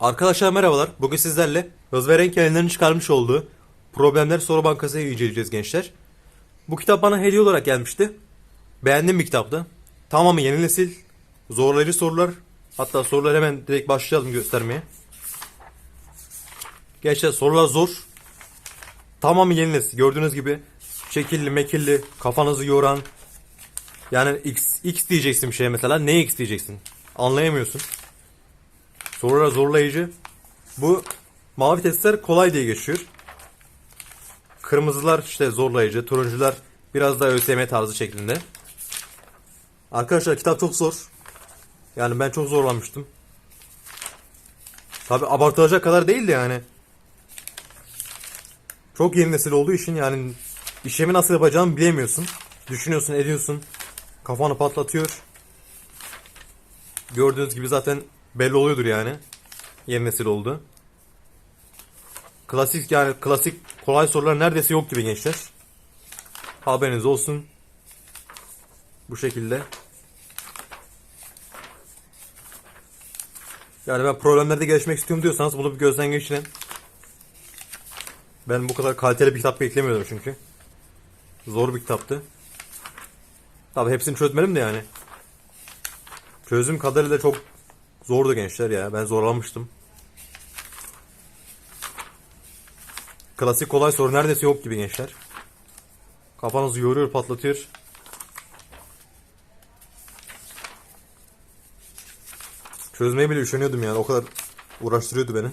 Arkadaşlar merhabalar. Bugün sizlerle hız ve renk yayınlarının çıkarmış olduğu Problemler Soru Bankası'yı inceleyeceğiz gençler. Bu kitap bana hediye olarak gelmişti. Beğendiğim bir kitaptı. Tamamı yeni nesil, zorlayıcı sorular. Hatta soruları hemen direkt başlayalım göstermeye. Gençler sorular zor. Tamamı yeni nesil. Gördüğünüz gibi şekilli, mekilli, kafanızı yoran. Yani x, x diyeceksin bir şeye mesela. Ne x diyeceksin? Anlayamıyorsun. Sorular zorlayıcı. Bu mavi testler kolay diye geçiyor. Kırmızılar işte zorlayıcı. Turuncular biraz daha ÖSYM tarzı şeklinde. Arkadaşlar kitap çok zor. Yani ben çok zorlanmıştım. Tabi abartılacak kadar değildi yani. Çok yeni nesil olduğu için yani işlemi nasıl yapacağını bilemiyorsun. Düşünüyorsun, ediyorsun. Kafanı patlatıyor. Gördüğünüz gibi zaten belli oluyordur yani. Yeni nesil oldu. Klasik yani klasik kolay sorular neredeyse yok gibi gençler. Haberiniz olsun. Bu şekilde. Yani ben problemlerde gelişmek istiyorum diyorsanız bunu bir gözden geçirin. Ben bu kadar kaliteli bir kitap beklemiyordum çünkü. Zor bir kitaptı. Tabi hepsini çözmedim de yani. Çözüm kadarıyla çok zordu gençler ya. Ben zorlanmıştım. Klasik kolay soru neredeyse yok gibi gençler. Kafanızı yoruyor, patlatıyor. Çözmeye bile üşeniyordum yani. O kadar uğraştırıyordu beni.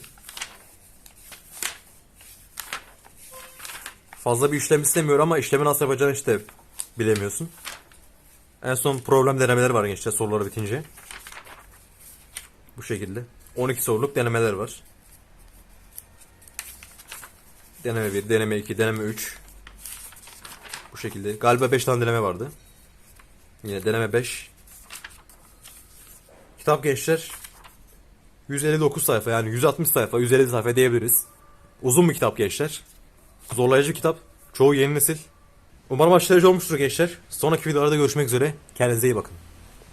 Fazla bir işlem istemiyor ama işlemi nasıl yapacağını işte bilemiyorsun. En son problem denemeler var gençler soruları bitince. Bu şekilde. 12 soruluk denemeler var. Deneme 1, deneme 2, deneme 3. Bu şekilde. Galiba 5 tane deneme vardı. Yine deneme 5. Kitap gençler 159 sayfa yani 160 sayfa, 150 sayfa diyebiliriz. Uzun bir kitap gençler. Zorlayıcı kitap. Çoğu yeni nesil. Umarım aşılayıcı olmuştur gençler. Sonraki videolarda görüşmek üzere. Kendinize iyi bakın.